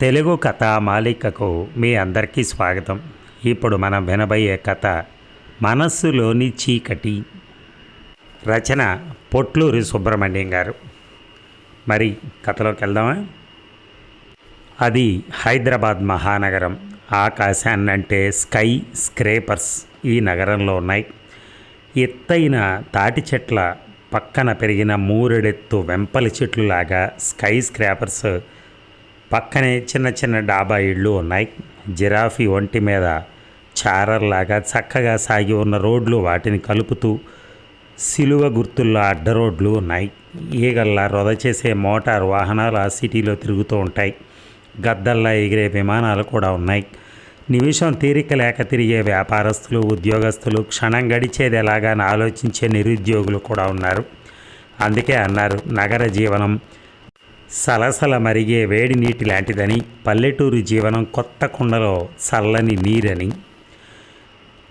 తెలుగు కథ మాలికకు మీ అందరికీ స్వాగతం. ఇప్పుడు మనం వినబోయే కథ మనస్సులోని చీకటి. రచన పొట్లూరి సుబ్రహ్మణ్యం గారు. మరి కథలోకి వెళ్దామా? అది హైదరాబాద్ మహానగరం. ఆకాశాన్నంటే స్కై స్క్రేపర్స్ ఈ నగరంలో ఉన్నాయి. ఎత్తైన తాటి చెట్ల పక్కన పెరిగిన మూరెడెత్తు వెంపలి చెట్లులాగా స్కై స్క్రాపర్స్ పక్కనే చిన్న చిన్న డాబా ఇళ్ళు ఉన్నాయి. జిరాఫీ ఒంటి మీద చారర్లాగా చక్కగా సాగి ఉన్న రోడ్లు వాటిని కలుపుతూ సిలువ గుర్తుల్లో అడ్డ రోడ్లు ఉన్నాయి. ఈగల్లా రొద చేసే మోటార్ వాహనాలు ఆ సిటీలో తిరుగుతూ ఉంటాయి. గద్దల్లా ఎగిరే విమానాలు కూడా ఉన్నాయి. నిమిషం తీరిక లేక తిరిగే వ్యాపారస్తులు ఉద్యోగస్తులు క్షణం గడిచేది ఎలాగా ఆలోచించే నిరుద్యోగులు కూడా ఉన్నారు. అందుకే అన్నారు నగర జీవనం సలసల మరిగే వేడి నీటి లాంటిదని పల్లెటూరు జీవనం కొత్త కుండలో చల్లని నీరని.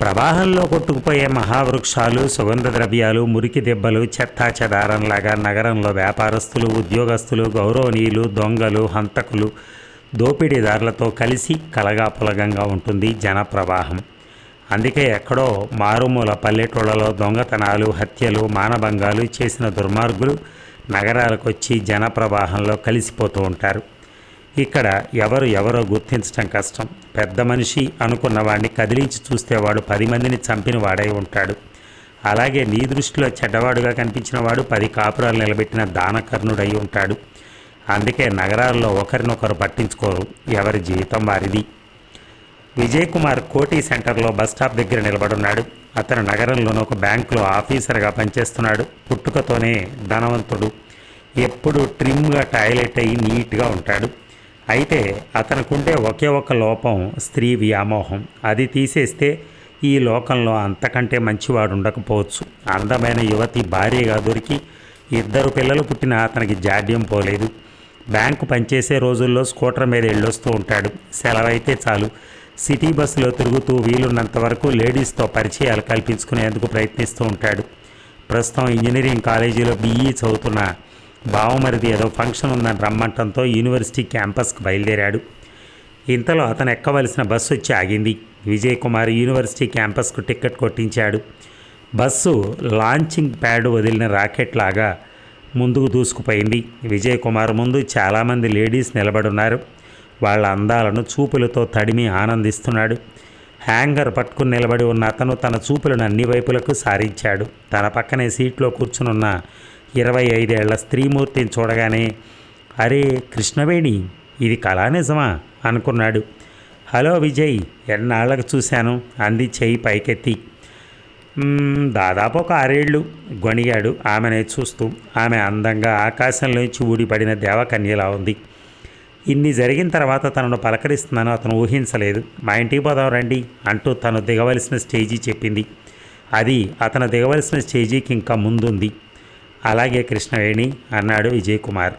ప్రవాహంలో కొట్టుకుపోయే మహావృక్షాలు సుగంధ ద్రవ్యాలు మురికి దెబ్బలు చెత్తా చెదారంలాగా నగరంలో వ్యాపారస్తులు ఉద్యోగస్తులు గౌరవనీయులు దొంగలు హంతకులు దోపిడీదారులతో కలిసి కలగాపులగంగా ఉంటుంది జన ప్రవాహం అందుకే ఎక్కడో మారుమూల పల్లెటూళ్ళలో దొంగతనాలు హత్యలు మానభంగాలు చేసిన దుర్మార్గులు నగరాలకు వచ్చి జనప్రవాహంలో కలిసిపోతూ ఉంటారు. ఇక్కడ ఎవరు ఎవరో గుర్తించడం కష్టం. పెద్ద మనిషి అనుకున్న వాడిని కదిలించి చూస్తే వాడు పది మందిని చంపిన వాడై ఉంటాడు. అలాగే నీ దృష్టిలో చెడ్డవాడుగా కనిపించిన వాడు పది కాపురాలు నిలబెట్టిన దానకర్ణుడై ఉంటాడు. అందుకే నగరాల్లో ఒకరినొకరు పట్టించుకోరు. ఎవరి జీవితం వారిది. విజయ్ కుమార్ కోటి సెంటర్లో బస్ స్టాప్ దగ్గర నిలబడున్నాడు. అతను నగరంలోని ఒక బ్యాంకులో ఆఫీసర్గా పనిచేస్తున్నాడు. పుట్టుకతోనే ధనవంతుడు. ఎప్పుడు ట్రిమ్గా టాయిలెట్ అయ్యి నీట్గా ఉంటాడు. అయితే అతనుకుండే ఒకే ఒక లోపం స్త్రీ వ్యామోహం. అది తీసేస్తే ఈ లోకంలో అంతకంటే మంచివాడు ఉండకపోవచ్చు. అందమైన యువతి భార్యగా దొరికి ఇద్దరు పిల్లలు పుట్టిన అతనికి జాడ్యం పోలేదు. బ్యాంకు పనిచేసే రోజుల్లో స్కూటర్ మీద వెళ్ళొస్తూ ఉంటాడు. సెలవైతే చాలు. సిటీ బస్సులో తిరుగుతూ వీలున్నంత వరకు లేడీస్తో పరిచయాలు కల్పించుకునేందుకు ప్రయత్నిస్తూ ఉంటాడు. ప్రస్తుతం ఇంజనీరింగ్ కాలేజీలో బీఈ చదువుతున్న బావమరిది ఏదో ఫంక్షన్ ఉందని రమ్మంటంతో యూనివర్సిటీ క్యాంపస్కి బయలుదేరాడు. ఇంతలో అతను ఎక్కవలసిన బస్సు వచ్చి ఆగింది. విజయ్ కుమార్ యూనివర్సిటీ క్యాంపస్కు టికెట్ కొట్టించాడు. బస్సు లాంచింగ్ ప్యాడ్ వదిలిన రాకెట్ లాగా ముందుకు దూసుకుపోయింది. విజయ్ కుమార్ ముందు చాలామంది లేడీస్ నిలబడున్నారు. వాళ్ళ అందాలను చూపులతో తడిమి ఆనందిస్తున్నాడు. హ్యాంగర్ పట్టుకుని నిలబడి ఉన్న అతను తన చూపులను అన్ని వైపులకు సారించాడు. తన పక్కనే సీట్లో కూర్చునున్న ఇరవై ఐదేళ్ళ స్త్రీమూర్తిని చూడగానే అరే కృష్ణవేణి ఇది కళా నిజమా? అనుకున్నాడు. హలో విజయ్ ఎన్నాళ్ళకు చూశాను? అంది చెయ్యి పైకెత్తి. దాదాపు ఒక ఆరేళ్ళు గొణిగాడు ఆమెనే చూస్తూ. ఆమె అందంగా ఆకాశంలోంచి ఊడిపడిన దేవకన్యలా ఉంది. ఇన్ని జరిగిన తర్వాత తనను పలకరిస్తున్నాను అతను ఊహించలేదు. మా ఇంటికి పోదాం రండి అంటూ తను దిగవలసిన స్టేజీ చెప్పింది. అది అతను దిగవలసిన స్టేజీకి ఇంకా ముందుంది. అలాగే కృష్ణవేణి అన్నాడు విజయ్ కుమార్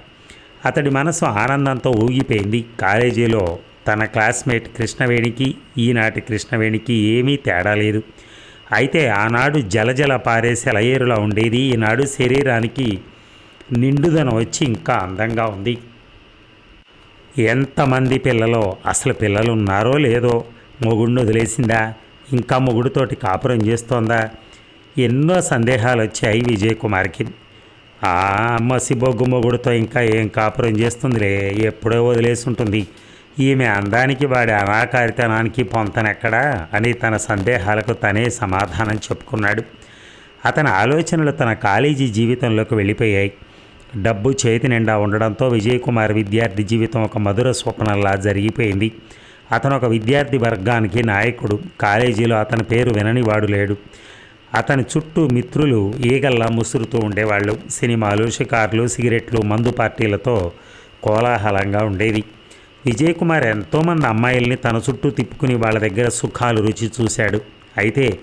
అతడి మనసు ఆనందంతో ఊగిపోయింది. కాలేజీలో తన క్లాస్మేట్ కృష్ణవేణికి ఈనాటి కృష్ణవేణికి ఏమీ తేడా లేదు. అయితే ఆనాడు జలజల పారే సెలయేరులా ఉండేది. ఈనాడు శరీరానికి నిండుదనం వచ్చి ఇంకా అందంగా ఉంది. ఎంతమంది పిల్లలో అసలు పిల్లలు ఉన్నారో లేదో మొగుడిని వదిలేసిందా? ఇంకా మొగుడితోటి కాపురం చేస్తోందా? ఎన్నో సందేహాలు వచ్చాయి విజయ్ కుమార్కి ఆ మసిబొగ్గు మొగుడితో ఇంకా ఏం కాపురం చేస్తుందిలే? ఎప్పుడో వదిలేసి ఉంటుంది ఈమె అందానికి వాడి అనాకారితనానికి పొంతనెక్కడా? అని తన సందేహాలకు తనే సమాధానం చెప్పుకున్నాడు. అతని ఆలోచనలు తన కాలేజీ జీవితంలోకి వెళ్ళిపోయాయి. డబ్బు చేతి నిండా ఉండడంతో విజయ్ కుమార్ విద్యార్థి జీవితం ఒక మధుర స్వప్నంలా జరిగిపోయింది. అతను ఒక విద్యార్థి వర్గానికి నాయకుడు. కాలేజీలో అతని పేరు విననివాడు లేడు. అతని చుట్టూ మిత్రులు ఈగల్లా ముసురుతూ ఉండేవాళ్ళు. సినిమాలు షికార్లు సిగరెట్లు మందు పార్టీలతో కోలాహలంగా ఉండేది. విజయ్ కుమార్ ఎంతోమంది అమ్మాయిల్ని తన చుట్టూ తిప్పుకుని వాళ్ళ దగ్గర సుఖాలు రుచి చూశాడు. అయితే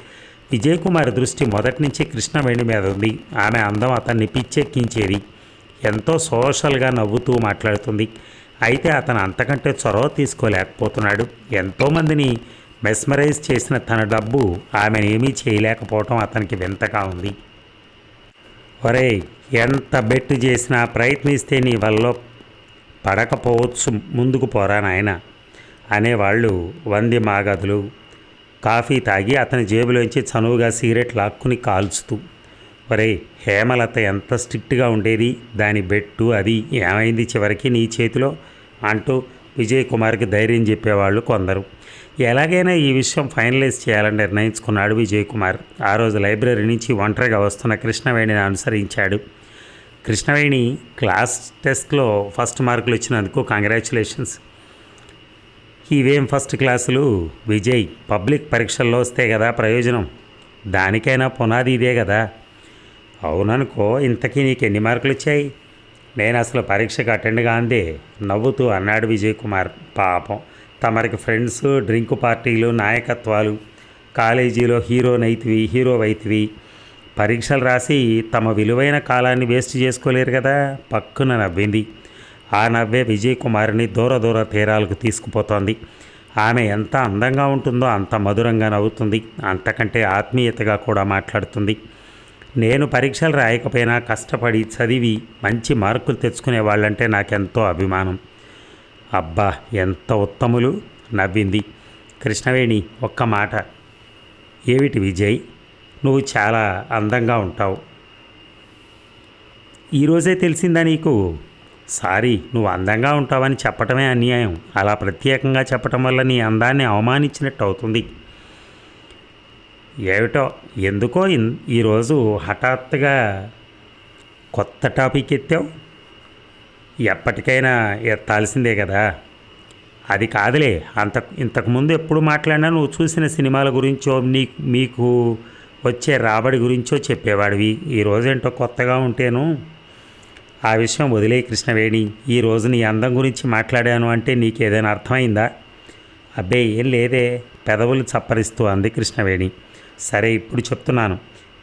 విజయ్ కుమార్ దృష్టి మొదటి నుంచి కృష్ణవేణి మీద ఉంది. ఆమె అందం అతన్ని పిచ్చెక్కించేది. ఎంతో సోషల్గా నవ్వుతూ మాట్లాడుతుంది. అయితే అతను అంతకంటే చొరవ తీసుకోలేకపోతున్నాడు. ఎంతోమందిని మెస్మరైజ్ చేసిన తన డబ్బు ఆమెను ఏమీ చేయలేకపోవటం అతనికి వింతగా ఉంది. ఒరేయ్ ఎంత బెట్టు చేసినా ప్రయత్నిస్తే నీ వల్ల పడకపోవచ్చు ముందుకు పోరా నాయన అనేవాళ్ళు వంది మాగదులు. కాఫీ తాగి అతని జేబులోంచి చనువుగా సిగరెట్ లాక్కుని కాల్చుతూ ఒరే హేమలత ఎంత స్ట్రిక్ట్గా ఉండేది? దాని బెట్టు అది ఏమైంది చివరికి నీ చేతిలో? అంటూ విజయ్ కుమార్కి ధైర్యం చెప్పేవాళ్ళు కొందరు. ఎలాగైనా ఈ విషయం ఫైనలైజ్ చేయాలని నిర్ణయించుకున్నాడు విజయ్ కుమార్. ఆ రోజు లైబ్రరీ నుంచి ఒంటరిగా వస్తున్న కృష్ణవేణిని అనుసరించాడు. కృష్ణవేణి క్లాస్ టెస్ట్లో ఫస్ట్ మార్కులు వచ్చినందుకు కంగ్రాచులేషన్స్. ఇవేం ఫస్ట్ క్లాసులు? విజయ్ పబ్లిక్ పరీక్షల్లో వస్తే కదా ప్రయోజనం. దానికైనా పునాది ఇదే కదా అవుననుకో ఇంతకీ నీకు ఎన్ని మార్కులు వచ్చాయి నేను అసలు పరీక్షకు అటెండ్ కాందే నవ్వుతూ అన్నాడు విజయ్ కుమార్ పాపం తమరికి ఫ్రెండ్స్ డ్రింక్ పార్టీలు నాయకత్వాలు కాలేజీలో హీరో నైతివి హీరో వైతివి. పరీక్షలు రాసి తమ విలువైన కాలాన్ని వేస్ట్ చేసుకోలేరు కదా పక్కున నవ్వింది. ఆ నవ్వే విజయ్ కుమార్ని దూర దూర తీరాలకు తీసుకుపోతోంది. ఆమె ఎంత అందంగా ఉంటుందో అంత మధురంగా నవ్వుతుంది. అంతకంటే ఆత్మీయతగా కూడా మాట్లాడుతుంది. నేను పరీక్షలు రాయకపోయినా కష్టపడి చదివి మంచి మార్కులు తెచ్చుకునే వాళ్ళంటే నాకెంతో అభిమానం. అబ్బా ఎంత ఉత్తములు నవ్వింది కృష్ణవేణి ఒక్క మాట. ఏమిటి విజయ్? నువ్వు చాలా అందంగా ఉంటావు. ఈరోజే తెలిసిందా నీకు? సారీ నువ్వు అందంగా ఉంటావని చెప్పటమే అన్యాయం. అలా ప్రత్యేకంగా చెప్పటం వల్ల నీ అందాన్ని అవమానించినట్టు అవుతుంది ఏమిటో? ఎందుకో ఇన్- ఈరోజు హఠాత్తుగా కొత్త టాపిక్ ఎత్తావు? ఎప్పటికైనా ఎత్తాల్సిందే కదా. అది కాదులే అంత ఇంతకుముందు ఎప్పుడు మాట్లాడినా నువ్వు చూసిన సినిమాల గురించో నీ మీకు వచ్చే రాబడి గురించో చెప్పేవాడివి. ఈ ఏంటో కొత్తగా ఉంటేను ఆ విషయం వదిలే కృష్ణవేణి. ఈ రోజు నీ అందం గురించి మాట్లాడాను అంటే నీకు ఏదైనా అర్థమైందా? అబ్బే ఏం లేదే పెదవులు చప్పరిస్తూ అంది కృష్ణవేణి. సరే ఇప్పుడు చెప్తున్నాను.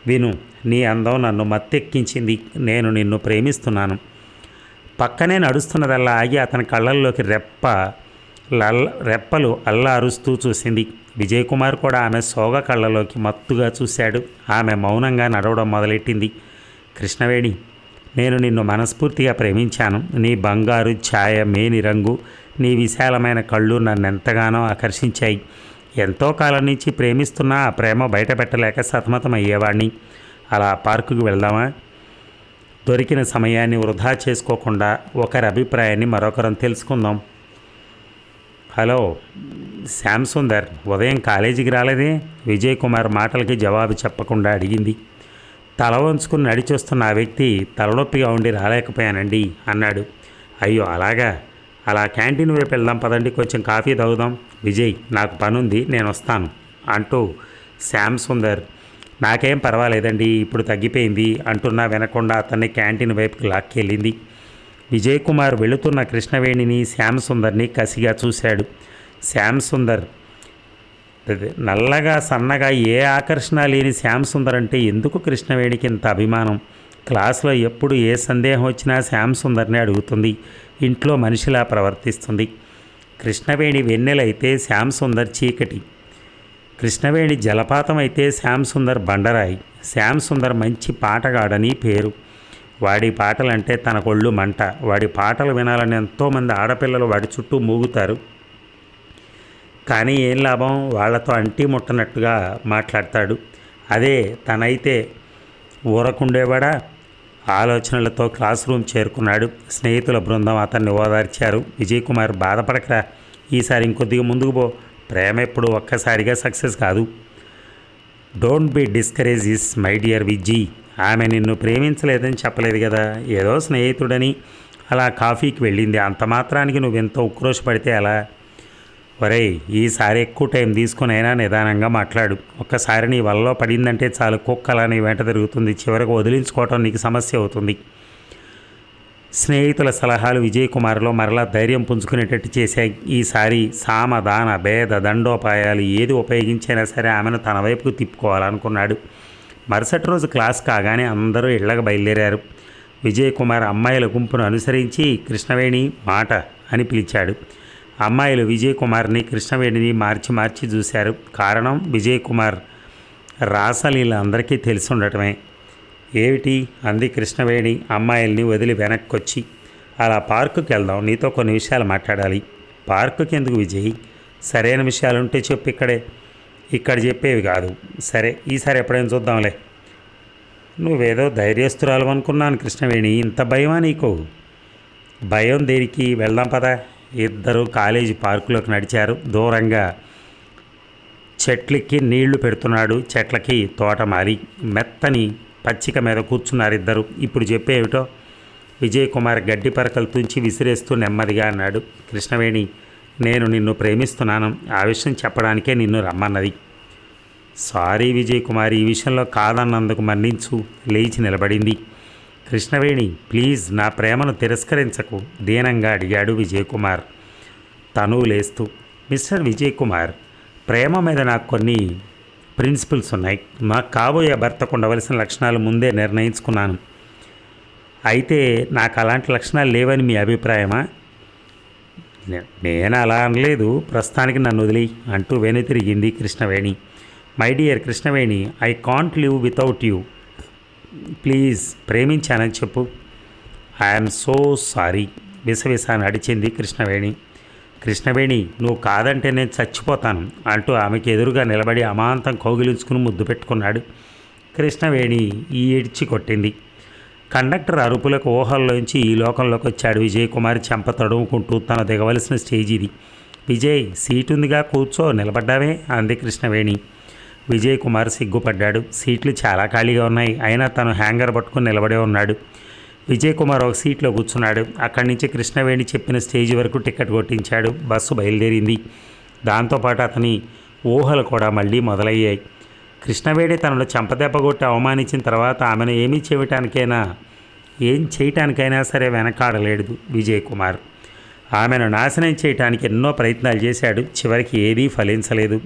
విను నీ అందం నన్ను మత్తెక్కించింది నేను నిన్ను ప్రేమిస్తున్నాను. పక్కనే నడుస్తున్నదల్లా ఆగి అతని కళ్ళల్లోకి రెప్ప లల్ల రెప్పలు అల్లా అరుస్తూ చూసింది. విజయ్ కుమార్ కూడా ఆమె సోగ కళ్ళలోకి మత్తుగా చూశాడు. ఆమె మౌనంగా నడవడం మొదలెట్టింది. కృష్ణవేణి నేను నిన్ను మనస్ఫూర్తిగా ప్రేమించాను. నీ బంగారు ఛాయ మేని రంగు నీ విశాలమైన కళ్ళు నన్ను ఎంతగానో ఆకర్షించాయి. ఎంతో కాలం నుంచి ప్రేమిస్తున్నా ఆ ప్రేమ బయట పెట్టలేక సతమతం అయ్యేవాడిని అలా పార్కుకి వెళ్దామా? దొరికిన సమయాన్ని వృధా చేసుకోకుండా ఒకరి అభిప్రాయాన్ని మరొకరం తెలుసుకుందాం. హలో శ్యామ్ సుందర్ ఉదయం కాలేజీకి రాలేదే? విజయ్ కుమార్ మాటలకి జవాబు చెప్పకుండా అడిగింది. తల వంచుకుని నడిచొస్తున్న ఆ వ్యక్తి తలనొప్పిగా ఉండి రాలేకపోయానండి అన్నాడు. అయ్యో అలాగా? అలా క్యాంటీన్ వైపు వెళ్దాం పదండి కొంచెం కాఫీ తాగుదాం. విజయ్ నాకు పనుంది నేను వస్తాను అంటూ శ్యామ్ సుందర్ నాకేం పర్వాలేదండి ఇప్పుడు తగ్గిపోయింది అంటున్నా వినకుండా అతన్ని క్యాంటీన్ వైపుకి లాక్కెళ్ళింది. విజయ్ కుమార్ వెళుతున్న కృష్ణవేణిని శ్యామ్ సుందర్ని కసిగా చూశాడు. శ్యామ్ సుందర్ నల్లగా సన్నగా ఏ ఆకర్షణ లేని శ్యామ్ సుందర్ అంటే ఎందుకు కృష్ణవేణికి ఇంత అభిమానం? క్లాసులో ఎప్పుడు ఏ సందేహం వచ్చినా శ్యామ్ సుందర్ని అడుగుతుంది. ఇంట్లో మనిషిలా ప్రవర్తిస్తుంది. కృష్ణవేణి వెన్నెలైతే శ్యామ్ సుందర్ చీకటి. కృష్ణవేణి జలపాతం అయితే శ్యామ్ సుందర్ బండరాయి. శ్యామ్ సుందర్ మంచి పాటగాడని పేరు. వాడి పాటలంటే తన కొళ్ళు మంట. వాడి పాటలు వినాలని ఎంతోమంది ఆడపిల్లలు వాడి చుట్టూ మూగుతారు. కానీ ఏం లాభం? వాళ్ళతో అంటి ముట్టనట్టుగా మాట్లాడతాడు. అదే తనైతే ఊరకుండేవాడా? ఆలోచనలతో క్లాస్ రూమ్ చేరుకున్నాడు. స్నేహితుల బృందం అతన్ని ఓదార్చారు. విజయ్ కుమార్ బాధపడకరా. ఈసారి ఇంకొద్దిగా ముందుకు పో. ప్రేమ ఎప్పుడు ఒక్కసారిగా సక్సెస్ కాదు. Don't be discourage is my dear Viji. ఆమె నిన్ను ప్రేమించలేదని చెప్పలేదు కదా. ఏదో స్నేహితుడని అలా కాఫీకి వెళ్ళింది. అంత మాత్రానికి నువ్వు ఉక్రోషపడితే అలా ఒరేయ్ ఈసారి ఎక్కువ టైం తీసుకుని అయినా నిదానంగా మాట్లాడు. ఒక్కసారి నీ వలలో పడిందంటే చాలు కుక్కలా నీ వెంట తిరుగుతుంది. చివరికి వదిలించుకోవటం నీకు సమస్య అవుతుంది. స్నేహితుల సలహాలు విజయ్ కుమార్లో మరలా ధైర్యం పుంజుకునేటట్టు చేశాయి. ఈసారి సామ దాన భేద దండోపాయాలు ఏది ఉపయోగించైనా సరే ఆమెను తన వైపుకు తిప్పుకోవాలనుకున్నాడు. మరుసటి రోజు క్లాస్ కాగానే అందరూ ఇళ్ళకు బయలుదేరారు. విజయ్ కుమార్ అమ్మాయిల గుంపును అనుసరించి కృష్ణవేణి మాట అని పిలిచాడు. అమ్మాయిలు విజయ్ కుమార్ని కృష్ణవేణిని మార్చి మార్చి చూశారు. కారణం విజయ్ కుమార్ రాసలీల అందరికీ తెలిసి ఉండటమే ఏమిటి? అంది కృష్ణవేణి అమ్మాయిల్ని వదిలి వెనక్కొచ్చి. అలా పార్కుకి వెళ్దాం నీతో కొన్ని విషయాలు మాట్లాడాలి. పార్కుకి ఎందుకు విజయ్? సరైన విషయాలు ఉంటే చెప్పు ఇక్కడే. ఇక్కడ చెప్పేవి కాదు. సరే ఈసారి ఎప్పుడైనా చూద్దాంలే. నువ్వేదో ధైర్యస్తురాలు అనుకున్నాను కృష్ణవేణి. ఇంత భయమా నీకు? భయం దేనికి? వెళ్దాం పదా. ఇద్దరు కాలేజీ పార్కులోకి నడిచారు. దూరంగా చెట్లకి నీళ్ళు పెడుతున్నాడు. చెట్లకి తోటమాలి మెత్తని పచ్చిక మీద కూర్చున్నారు ఇద్దరు. ఇప్పుడు చెప్పేవిటో విజయ్ కుమార్ గడ్డి పరకలు తుంచి విసిరేస్తూ నెమ్మదిగా అన్నాడు. కృష్ణవేణి నేను నిన్ను ప్రేమిస్తున్నాను. ఆ విషయం చెప్పడానికే నిన్ను రమ్మన్నది. సారీ విజయ్ కుమార్ ఈ విషయంలో కాదన్నందుకు మన్నించు. లేచి నిలబడింది. కృష్ణవేణి ప్లీజ్ నా ప్రేమను తిరస్కరించకు దీనంగా అడిగాడు విజయ్ కుమార్ తను లేస్తూ మిస్టర్ విజయ్ కుమార్ ప్రేమ మీద నాకు కొన్ని ప్రిన్సిపల్స్ ఉన్నాయి. మాకు కాబోయే భర్తకు ఉండవలసిన లక్షణాలు ముందే నిర్ణయించుకున్నాను. అయితే నాకు అలాంటి లక్షణాలు లేవని మీ అభిప్రాయమా? నేను అలా అనలేదు. ప్రస్తుతానికి నన్ను వదిలి అంటూ వెనుతిరిగింది Krishnaveni. My dear Krishnaveni I can't live without you. Please ప్రేమించానని చెప్పు. ఐఎమ్ సో సారీ విసవిస నడిచింది కృష్ణవేణి. కృష్ణవేణి నువ్వు కాదంటే నేను చచ్చిపోతాను అంటూ ఆమెకి ఎదురుగా నిలబడి అమాంతం కౌగిలించుకుని ముద్దు పెట్టుకున్నాడు. కృష్ణవేణి ఈ ఏడ్చి కొట్టింది. కండక్టర్ అరుపులకు ఊహల్లోంచి ఈ లోకంలోకి వచ్చాడు విజయ్ కుమార్ చెంప తడుముకుంటూ తను దిగవలసిన స్టేజ్ ఇది. విజయ్ సీట్ ఉందిగా కూర్చో నిలబడ్డావే? అంది కృష్ణవేణి. విజయ్ కుమార్ సిగ్గుపడ్డాడు. సీట్లు చాలా ఖాళీగా ఉన్నాయి. అయినా తను హ్యాంగర్ పట్టుకుని నిలబడే ఉన్నాడు. విజయ్ కుమార్ ఒక సీట్లో కూర్చున్నాడు. అక్కడి నుంచి కృష్ణవేణి చెప్పిన స్టేజ్ వరకు టికెట్ కొట్టించాడు. బస్సు బయలుదేరింది. దాంతోపాటు అతని ఊహలు కూడా మళ్ళీ మొదలయ్యాయి. కృష్ణవేణి తనను చెంపదెబ్బ కొట్టి అవమానించిన తర్వాత ఆమెను ఏమీ చేయటానికైనా ఏం చేయటానికైనా సరే వెనకాడలేడు విజయ్ కుమార్ ఆమెను నాశనం చేయటానికి ఎన్నో ప్రయత్నాలు చేశాడు. చివరికి ఏదీ ఫలించలేదు.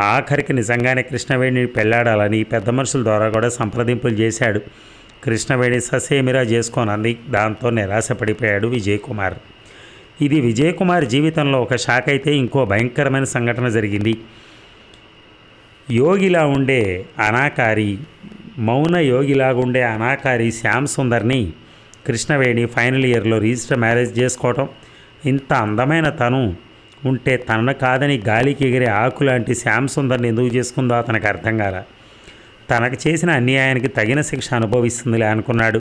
ఆఖరికి నిజంగానే కృష్ణవేణిని పెళ్ళాడాలని పెద్ద మనుషుల ద్వారా కూడా సంప్రదింపులు చేశాడు. కృష్ణవేణి ససేమిరా చేసుకోనంది దాంతో నిరాశపడిపోయాడు విజయ్ కుమార్ ఇది విజయ్ కుమార్ జీవితంలో ఒక షాక్ అయితే ఇంకో భయంకరమైన సంఘటన జరిగింది. యోగిలా ఉండే అనాకారి మౌన యోగిలాగుండే అనాకారి శ్యామ్ సుందర్ని కృష్ణవేణి ఫైనల్ ఇయర్లో రిజిస్టర్ మ్యారేజ్ చేసుకోవటం ఇంత అందమైన తను ఉంటే తనను కాదని గాలికి ఎగిరే ఆకులాంటి శ్యామ్ సుందర్ని ఎందుకు చేసుకుందో అతనికి అర్థం కాల. తనకు చేసిన అన్యాయానికి తగిన శిక్ష అనుభవిస్తుందిలే అనుకున్నాడు.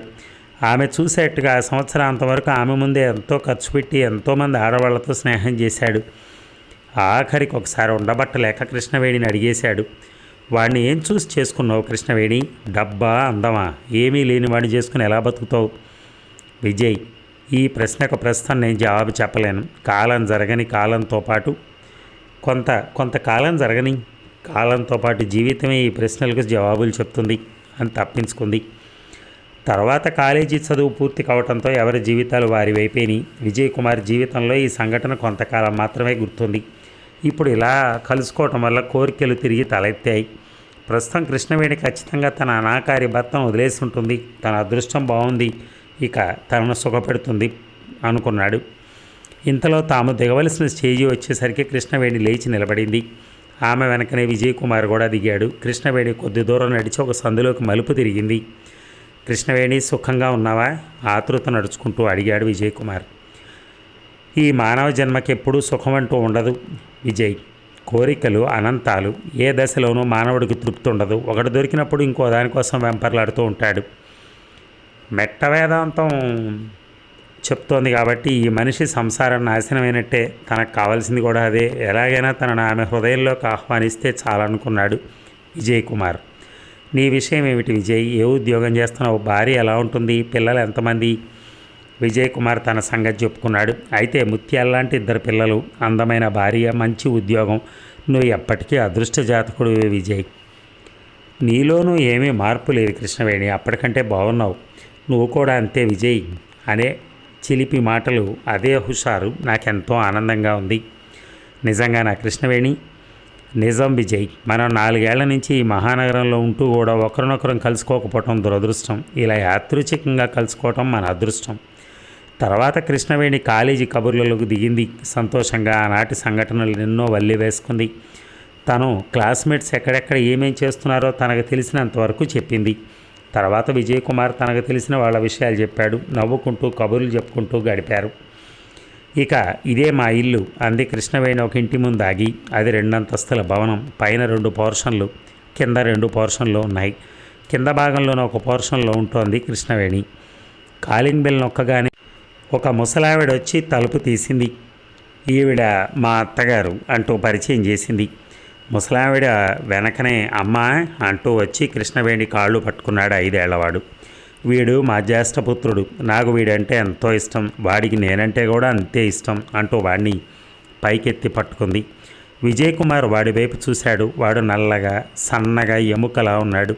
ఆమె చూసేట్టుగా ఆ సంవత్సరాంతం వరకు ఆమె ముందే ఎంతో ఖర్చు పెట్టి ఎంతోమంది ఆడవాళ్ళతో స్నేహం చేశాడు. ఆఖరికి ఒకసారి ఉండబట్టలేక కృష్ణవేణిని అడిగేశాడు. వాడిని ఏం చూసి చేసుకున్నావు కృష్ణవేణి? డబ్బా అందమా? ఏమీ లేని వాడిని చేసుకుని ఎలా బతుకుతావు? విజయ్ ఈ ప్రశ్నకు ప్రస్తుతం నేను జవాబు చెప్పలేను. కాలం జరగని కాలంతో పాటు కొంత కొంతకాలం జరగని కాలంతో పాటు జీవితమే ఈ ప్రశ్నలకు జవాబులు చెప్తుంది అని తప్పించుకుంది. తర్వాత కాలేజీ చదువు పూర్తి కావడంతో ఎవరి జీవితాలు వారి వైపోయినాయి విజయ్ కుమార్ జీవితంలో ఈ సంఘటన కొంతకాలం మాత్రమే గుర్తుంది. ఇప్పుడు ఇలా కలుసుకోవటం వల్ల కోరికలు తిరిగి తలెత్తాయి. ప్రస్తుతం కృష్ణవేణి ఖచ్చితంగా తన అనాకారి భర్తను వదిలేసి ఉంటుంది. తన అదృష్టం బాగుంది. ఇక తనను సుఖపెడుతుంది అనుకున్నాడు. ఇంతలో తాము దిగవలసిన స్టేజి వచ్చేసరికి కృష్ణవేణి లేచి నిలబడింది. ఆమె వెనకనే విజయ్ కుమార్ కూడా దిగాడు. కృష్ణవేణి కొద్ది దూరం నడిచి ఒక సందులోకి మలుపు తిరిగింది. కృష్ణవేణి సుఖంగా ఉన్నావా? ఆతృత నడుచుకుంటూ అడిగాడు విజయ్ కుమార్ ఈ మానవ జన్మకి ఎప్పుడూ సుఖం అంటూ ఉండదు విజయ్. కోరికలు అనంతాలు. ఏ దశలోనూ మానవుడికి తృప్తి ఉండదు. ఒకటి దొరికినప్పుడు ఇంకో దానికోసం వెంపర్లాడుతూ ఉంటాడు. మెట్ట వేదాంతం చెప్తోంది కాబట్టి ఈ మనిషి సంసారం నాశనమైనట్టే తనకు కావాల్సింది కూడా అదే. ఎలాగైనా తనను ఆమె హృదయంలోకి ఆహ్వానిస్తే చాలనుకున్నాడు విజయ్ కుమార్ నీ విషయం ఏమిటి విజయ్? ఏ ఉద్యోగం చేస్తున్నావు? భార్య ఎలా ఉంటుంది? పిల్లలు ఎంతమంది? విజయ్ కుమార్ తన సంగతి చెప్పుకున్నాడు. అయితే ముత్యాల్లాంటి ఇద్దరు పిల్లలు అందమైన భార్య మంచి ఉద్యోగం. నువ్వు ఎప్పటికీ అదృష్ట జాతకుడు విజయ్. నీలోనూ ఏమీ మార్పు లేదు కృష్ణవేణి. అప్పటికంటే బాగున్నావు. నువ్వు కూడా అంతే విజయ్ అనే చిలిపి మాటలు అదే హుషారు నాకెంతో ఆనందంగా ఉంది. నిజంగా నా కృష్ణవేణి నిజం విజయ్. మనం నాలుగేళ్ళ నుంచి ఈ మహానగరంలో ఉంటూ కూడా ఒకరినొకరం కలుసుకోకపోవటం దురదృష్టం. ఇలా యాదృచ్ఛికంగా కలుసుకోవటం మన అదృష్టం. తర్వాత కృష్ణవేణి కాలేజీ కబుర్లలోకి దిగింది. సంతోషంగా ఆనాటి సంఘటనలు ఎన్నో వల్లి వేసుకుంది. తను క్లాస్మేట్స్ ఎక్కడెక్కడ ఏమేం చేస్తున్నారో తనకు తెలిసినంతవరకు చెప్పింది. తర్వాత విజయ్ కుమార్ తనకు తెలిసిన వాళ్ళ విషయాలు చెప్పాడు. నవ్వుకుంటూ కబుర్లు చెప్పుకుంటూ గడిపారు. ఇక ఇదే మా ఇల్లు. అంది కృష్ణవేణి ఒక ఇంటి ముందు ఆగి అది రెండంతస్తుల భవనం. పైన రెండు పోర్షన్లు. కింద రెండు పోర్షన్లు ఉన్నాయి. కింద భాగంలోనే ఒక పోర్షన్లో ఉంటోంది కృష్ణవేణి. కాలింగ్ బెల్ నొక్కగానే ఒక ముసలావిడ వచ్చి తలుపు తీసింది. ఈవిడ మా అత్తగారు అంటూ పరిచయం చేసింది. ముసలావిడ వెనకనే అమ్మ అంటూ వచ్చి కృష్ణవేణి కాళ్ళు పట్టుకున్నాడు ఐదేళ్ళవాడు. వీడు మా జ్యేష్ఠపుత్రుడు నాకు వీడంటే ఎంతో ఇష్టం. వాడికి నేనంటే కూడా అంతే ఇష్టం అంటూ వాడిని పైకెత్తి పట్టుకుంది. విజయ్ కుమార్ వాడి వైపు చూశాడు. వాడు నల్లగా సన్నగా ఎముకలా ఉన్నాడు.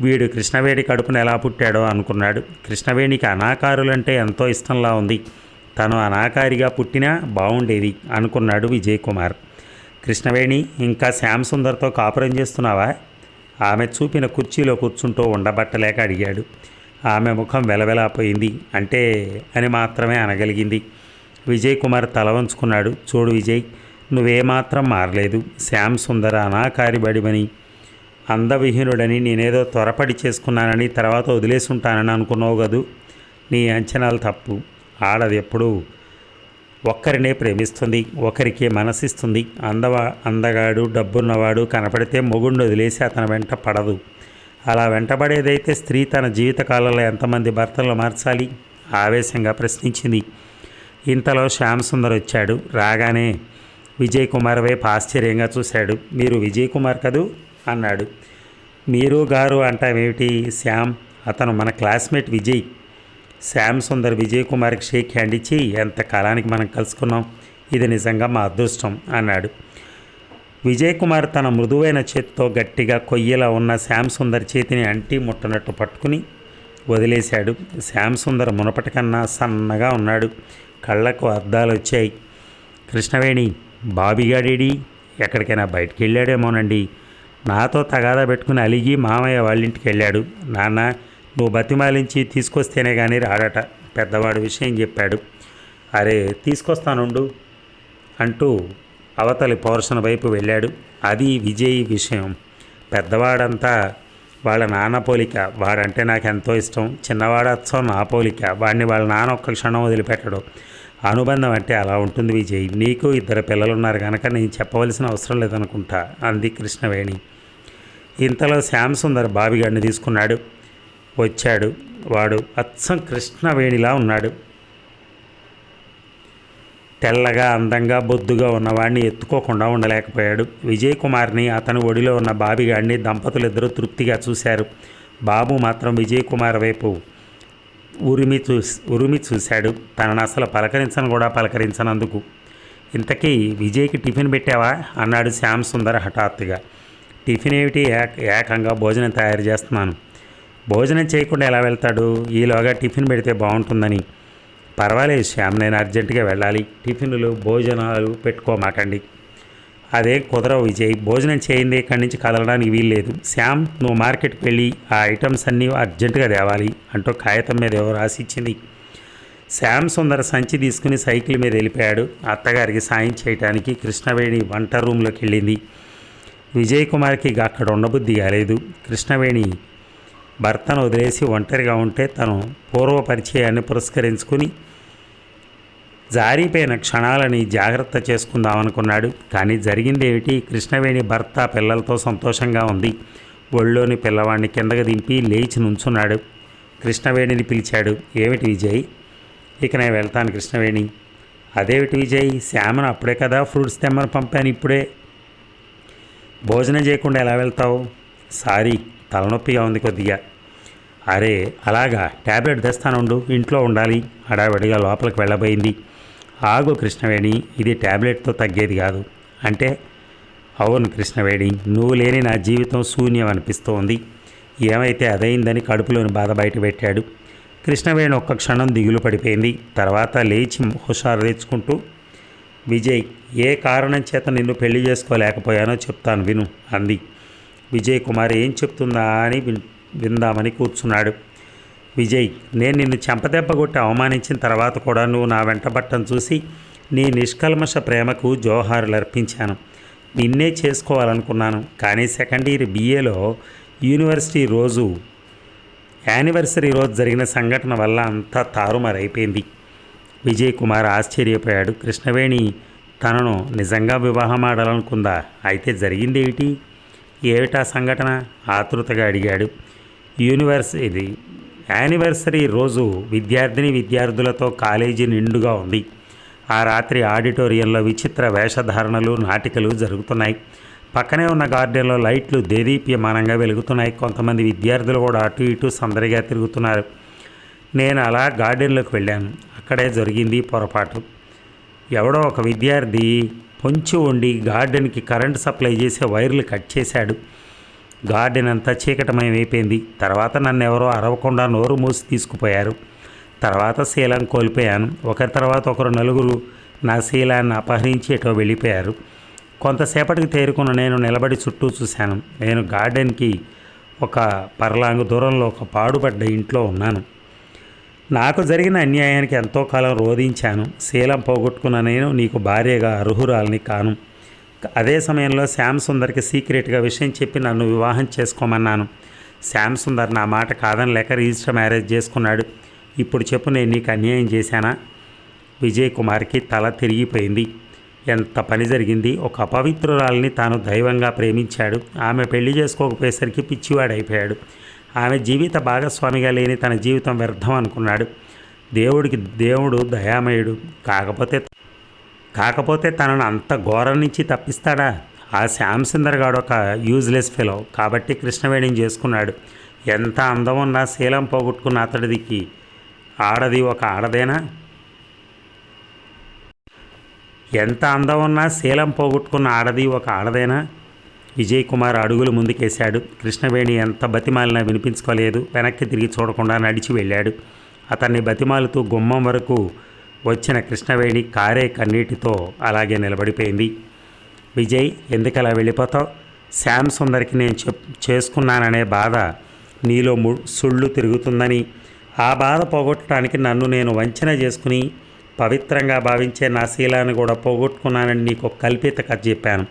వీడు కృష్ణవేణి కడుపున ఎలా పుట్టాడో అనుకున్నాడు. కృష్ణవేణికి అనాకారులంటే ఎంతో ఇష్టంలా ఉంది. తను అనాకారిగా పుట్టినా బాగుండేది అనుకున్నాడు విజయ్ కుమార్ కృష్ణవేణి ఇంకా శ్యామ్ సుందర్తో కాపురం చేస్తున్నావా? ఆమె చూపిన కుర్చీలో కూర్చుంటూ ఉండబట్టలేక అడిగాడు. ఆమె ముఖం వెలవెలాపోయింది. అంటే అని మాత్రమే అనగలిగింది. విజయ్ కుమార్ తల వంచుకున్నాడు. చూడు విజయ్ నువ్వేమాత్రం మారలేదు. శ్యామ్ సుందర అనాకారిబడిమని అందవిహీనుడని నేనేదో త్వరపడి చేసుకున్నానని తర్వాత వదిలేసుంటానని అనుకున్నావు కదూ? నీ అంచనాలు తప్పు. ఆడది ఎప్పుడూ ఒక్కరినే ప్రేమిస్తుంది ఒకరికే మనసిస్తుంది. అందవా అందగాడు డబ్బున్నవాడు కనపడితే మొగుండు వదిలేసి అతని వెంట పడదు. అలా వెంటబడేదైతే స్త్రీ తన జీవితకాలంలో ఎంతమంది భర్తలు మార్చాలి? ఆవేశంగా ప్రశ్నించింది. ఇంతలో శ్యామ్ సుందర్ వచ్చాడు. రాగానే విజయ్ కుమార్ వైపు ఆశ్చర్యంగా చూశాడు. మీరు విజయ్ కుమార్ కదూ? అన్నాడు. మీరు గారు అంటామేమిటి శ్యామ్? అతను మన క్లాస్మేట్ విజయ్. శ్యామ్ సుందర్ విజయ్ కుమార్కి షేక్ హ్యాండ్ ఇచ్చి ఎంత కాలానికి మనం కలుసుకున్నాం? ఇది నిజంగా మా అదృష్టం అన్నాడు. విజయ్ కుమార్ తన మృదువైన చేతితో గట్టిగా కొయ్యలా ఉన్న శ్యామ్ సుందర్ చేతిని అంటి ముట్టనట్టు పట్టుకుని వదిలేశాడు. శ్యామ్ సుందర్ మునపటి కన్నా సన్నగా ఉన్నాడు. కళ్ళకు అద్దాలు వచ్చాయి. కృష్ణవేణి బాబిగాడేడి? ఎక్కడికైనా బయటికి వెళ్ళాడేమోనండి నాతో తగాదా పెట్టుకుని అలిగి మామయ్య వాళ్ళ ఇంటికి వెళ్ళాడు నాన్న నువ్వు బతిమాలించి తీసుకొస్తేనే కానీ రాడట. పెద్దవాడు విషయం చెప్పాడు. అరే తీసుకొస్తానుండు అంటూ అవతలి పోర్షన్ వైపు వెళ్ళాడు. అది విజయ్ విషయం. పెద్దవాడంతా వాళ్ళ నాన్న పోలిక. వాడంటే నాకు ఎంతో ఇష్టం. చిన్నవాడు నా పోలిక. వాడిని వాళ్ళ నాన్న ఒక్క క్షణం వదిలిపెట్టడు. అనుబంధం అంటే అలా ఉంటుంది విజయ్. నీకు ఇద్దరు పిల్లలు ఉన్నారు కనుక నేను చెప్పవలసిన అవసరం లేదనుకుంటా అంది కృష్ణవేణి. ఇంతలో శ్యామ్ సుందర్ బాబిగాడిని తీసుకున్నాడు. వచ్చాడు. వాడు అచ్చం కృష్ణవేణిలా ఉన్నాడు. తెల్లగా అందంగా బొద్దుగా ఉన్నవాడిని ఎత్తుకోకుండా ఉండలేకపోయాడు. విజయ్ కుమార్ని అతని ఒడిలో ఉన్న బాబిగాడిని దంపతులిద్దరూ తృప్తిగా చూశారు. బాబు మాత్రం విజయ్ కుమార్ వైపు ఉరిమి చూ ఉరిమి చూశాడు. తనను అసలు పలకరించను కూడా పలకరించనందుకు. ఇంతకీ విజయ్కి టిఫిన్ పెట్టావా? అన్నాడు శ్యామ్ సుందర్ హఠాత్తుగా. టిఫిన్ ఏమిటి? ఏకంగా భోజనం తయారు చేస్తున్నాను. భోజనం చేయకుండా ఎలా వెళ్తాడు? ఈలోగా టిఫిన్ పెడితే బాగుంటుందని. పర్వాలేదు శ్యామ్ నేను అర్జెంటుగా వెళ్ళాలి. టిఫిన్లు భోజనాలు పెట్టుకోమాకండి. అదే కుదరవు విజయ్. భోజనం చేయింది ఇక్కడి నుంచి కదలడానికి వీల్లేదు. శ్యామ్ నువ్వు మార్కెట్కి వెళ్ళి ఆ ఐటమ్స్ అన్నీ అర్జెంటుగా తేవాలి అంటూ కాగితం మీద ఎవరు రాసిచ్చింది శ్యామ్ సుందర్ సంచి తీసుకుని సైకిల్ మీద వెళ్ళిపోయాడు. అత్తగారికి సాయం చేయడానికి కృష్ణవేణి వంట రూమ్లోకి వెళ్ళింది. విజయ్ కుమార్కి అక్కడ ఉండబుద్ధి కాలేదు. కృష్ణవేణి భర్తను వదిలేసి ఒంటరిగా ఉంటే తను పూర్వ పరిచయాన్ని పురస్కరించుకుని జారిపోయిన క్షణాలని జాగ్రత్త చేసుకుందామనుకున్నాడు. కానీ జరిగింది ఏమిటి? కృష్ణవేణి భర్త పిల్లలతో సంతోషంగా ఉంది. ఒళ్ళోని పిల్లవాడిని కిందకి దింపి లేచి నుంచున్నాడు. కృష్ణవేణిని పిలిచాడు. ఏమిటి విజయ్? ఇక నేను వెళ్తాను కృష్ణవేణి. అదేమిటి విజయ్? శ్యామను అప్పుడే కదా ఫ్రూట్స్ తెమ్మని పంపాను ఇప్పుడే. భోజనం చేయకుండా ఎలా వెళ్తావు? సారీ. తలనొప్పిగా ఉంది కొద్దిగా. అరే అలాగా? ట్యాబ్లెట్ తెస్తానుండు ఇంట్లో ఉండాలి. హడావిడిగా లోపలికి వెళ్ళబోయింది. ఆగు కృష్ణవేణి ఇది ట్యాబ్లెట్తో తగ్గేది కాదు. అంటే అవును కృష్ణవేణి నువ్వు లేని నా జీవితం శూన్యం అనిపిస్తోంది. ఏమైతే అదైందని కడుపులోని బాధ బయట పెట్టాడు. కృష్ణవేణి ఒక్క క్షణం దిగులు పడిపోయింది. తర్వాత లేచి హుషారు తెచ్చుకుంటూ విజయ్ ఏ కారణం చేత నిన్ను పెళ్ళి చేసుకోలేకపోయానో చెప్తాను విను అంది. విజయ్ కుమార్ ఏం చెప్తుందా అని విందామని కూర్చున్నాడు. విజయ్ నేను నిన్ను చెంపదెబ్బ కొట్టి అవమానించిన తర్వాత కూడా నువ్వు నా వెంటబట్టం చూసి నీ నిష్కల్మష ప్రేమకు జోహారులు అర్పించాను నిన్నే చేసుకోవాలనుకున్నాను. కానీ సెకండ్ ఇయర్ బీఏలో యూనివర్సిటీ రోజు యానివర్సరీ రోజు జరిగిన సంఘటన వల్ల అంతా తారుమారైపోయింది. విజయ్ కుమార్ ఆశ్చర్యపోయాడు. కృష్ణవేణి తనను నిజంగా వివాహం ఆడాలనుకుందా? అయితే జరిగింది ఏమిటా సంఘటన? ఆతృతగా అడిగాడు. యూనివర్స్ ఇది. యానివర్సరీ రోజు విద్యార్థిని విద్యార్థులతో కాలేజీ నిండుగా ఉంది. ఆ రాత్రి ఆడిటోరియంలో విచిత్ర వేషధారణలు నాటికలు జరుగుతున్నాయి. పక్కనే ఉన్న గార్డెన్లో లైట్లు దేదీప్యమానంగా వెలుగుతున్నాయి. కొంతమంది విద్యార్థులు కూడా అటు ఇటు సందడిగా తిరుగుతున్నారు. నేను అలా గార్డెన్లోకి వెళ్ళాను. అక్కడే జరిగింది పొరపాటు. ఎవడో ఒక విద్యార్థి పొంచి ఉండి గార్డెన్కి కరెంట్ సప్లై చేసే వైర్లు కట్ చేశాడు. గార్డెన్ అంతా చీకటమయమైపోయింది. తర్వాత నన్ను ఎవరో అరవకుండా నోరు మూసి తీసుకుపోయారు. తర్వాత శీలం కోల్పోయాను. ఒకరి తర్వాత ఒకరు నలుగురు నా శీలాన్ని అపహరించి ఎటో వెళ్ళిపోయారు. కొంతసేపటికి తేరుకున్న నేను నిలబడి చుట్టూ చూశాను. నేను గార్డెన్కి ఒక పర్లాంగు దూరంలో ఒక పాడుపడ్డ ఇంట్లో ఉన్నాను. నాకు జరిగిన అన్యాయానికి ఎంతో కాలం రోధించాను. శీలం పోగొట్టుకున్న నేను నీకు భార్యగా అర్హురాలని కాను. అదే సమయంలో శ్యామ్ సుందర్కి సీక్రెట్గా విషయం చెప్పి నన్ను వివాహం చేసుకోమన్నాను. శ్యామ్ సుందర్ నా మాట కాదని లేక రిజిస్టర్ మ్యారేజ్ చేసుకున్నాడు. ఇప్పుడు చెప్పు నేను నీకు అన్యాయం చేశానా? విజయ్ కుమార్కి తల తిరిగిపోయింది. ఎంత పని జరిగింది? ఒక అపవిత్రురాలని తాను దైవంగా ప్రేమించాడు. ఆమె పెళ్ళి చేసుకోకపోయేసరికి పిచ్చివాడైపోయాడు. ఆమె జీవిత భాగస్వామిగా లేని తన జీవితం వ్యర్థం అనుకున్నాడు. దేవుడికి దేవుడు దయామయుడు. కాకపోతే కాకపోతే తనను అంత ఘోరం నుంచి తప్పిస్తాడా? ఆ శ్యామ్ సుందర్ గాడు ఒక యూజ్లెస్ ఫెలో కాబట్టి కృష్ణవేణిని చేసుకున్నాడు. ఎంత అందం ఉన్నా శీలం పోగొట్టుకున్న అతడికి ఆడది ఒక ఆడదేనా? ఎంత అందం ఉన్నా శీలం పోగొట్టుకున్న ఆడది ఒక ఆడదేనా? విజయ్ కుమార్ అడుగులు ముందుకేశాడు. కృష్ణవేణి ఎంత బతిమాలినా వినిపించుకోలేదు. వెనక్కి తిరిగి చూడకుండా నడిచి వెళ్ళాడు. అతన్ని బతిమాలుతూ గుమ్మం వరకు వచ్చిన కృష్ణవేణి కారే కన్నీటితో అలాగే నిలబడిపోయింది. విజయ్ ఎందుకలా వెళ్ళిపోతావు? శ్యామ్ సుందర్కి నేను చెప్ చేసుకున్నాననే బాధ నీలో ము సుళ్ళు తిరుగుతుందని. ఆ బాధ పోగొట్టడానికి నన్ను నేను వంచన చేసుకుని పవిత్రంగా భావించే నా శీలాన్ని కూడా పోగొట్టుకున్నానని నీకు కల్పిత కథ చెప్పాను.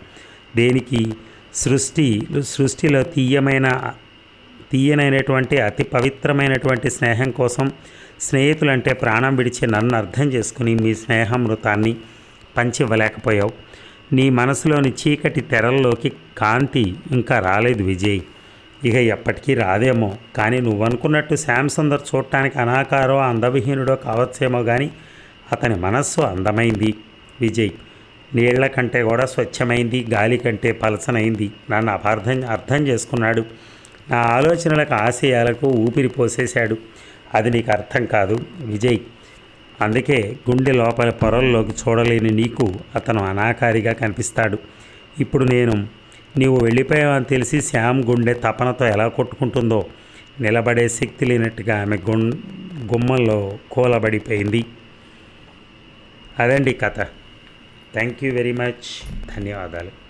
దేనికి? సృష్టి సృష్టిలో తీయమైన తీయనైనటువంటి అతి పవిత్రమైనటువంటి స్నేహం కోసం స్నేహితులంటే ప్రాణం విడిచి నన్ను అర్థం చేసుకుని మీ స్నేహమృతాన్ని పంచివ్వలేకపోయావు. నీ మనసులోని చీకటి తెరల్లోకి కాంతి ఇంకా రాలేదు విజయ్. ఇక ఎప్పటికీ రాదేమో కానీ నువ్వనుకున్నట్టు శ్యామ్ సుందర్ చూడటానికి అనాకారో అందవిహీనుడో కావచ్చేమో కానీ అతని మనస్సు అందమైంది విజయ్. నీళ్ళ కంటే కూడా స్వచ్ఛమైంది గాలి కంటే పలసనైంది. నన్ను అపార్థం అర్థం చేసుకున్నాడు. నా ఆలోచనలకు ఆశయాలకు ఊపిరి పోసేశాడు. అది నీకు అర్థం కాదు విజయ్. అందుకే గుండె లోపల పొరల్లోకి చూడలేని నీకు అతను అనాకారిగా కనిపిస్తాడు. ఇప్పుడు నేను నీవు వెళ్ళిపోయావని తెలిసి శ్యామ్ గుండె తపనతో ఎలా కొట్టుకుంటుందో నిలబడే శక్తి లేనట్టుగా ఆమె గుం గుమ్మంలో కూలబడిపోయింది. అదండి కథ. Thank you very much. ధన్యవాదాలు.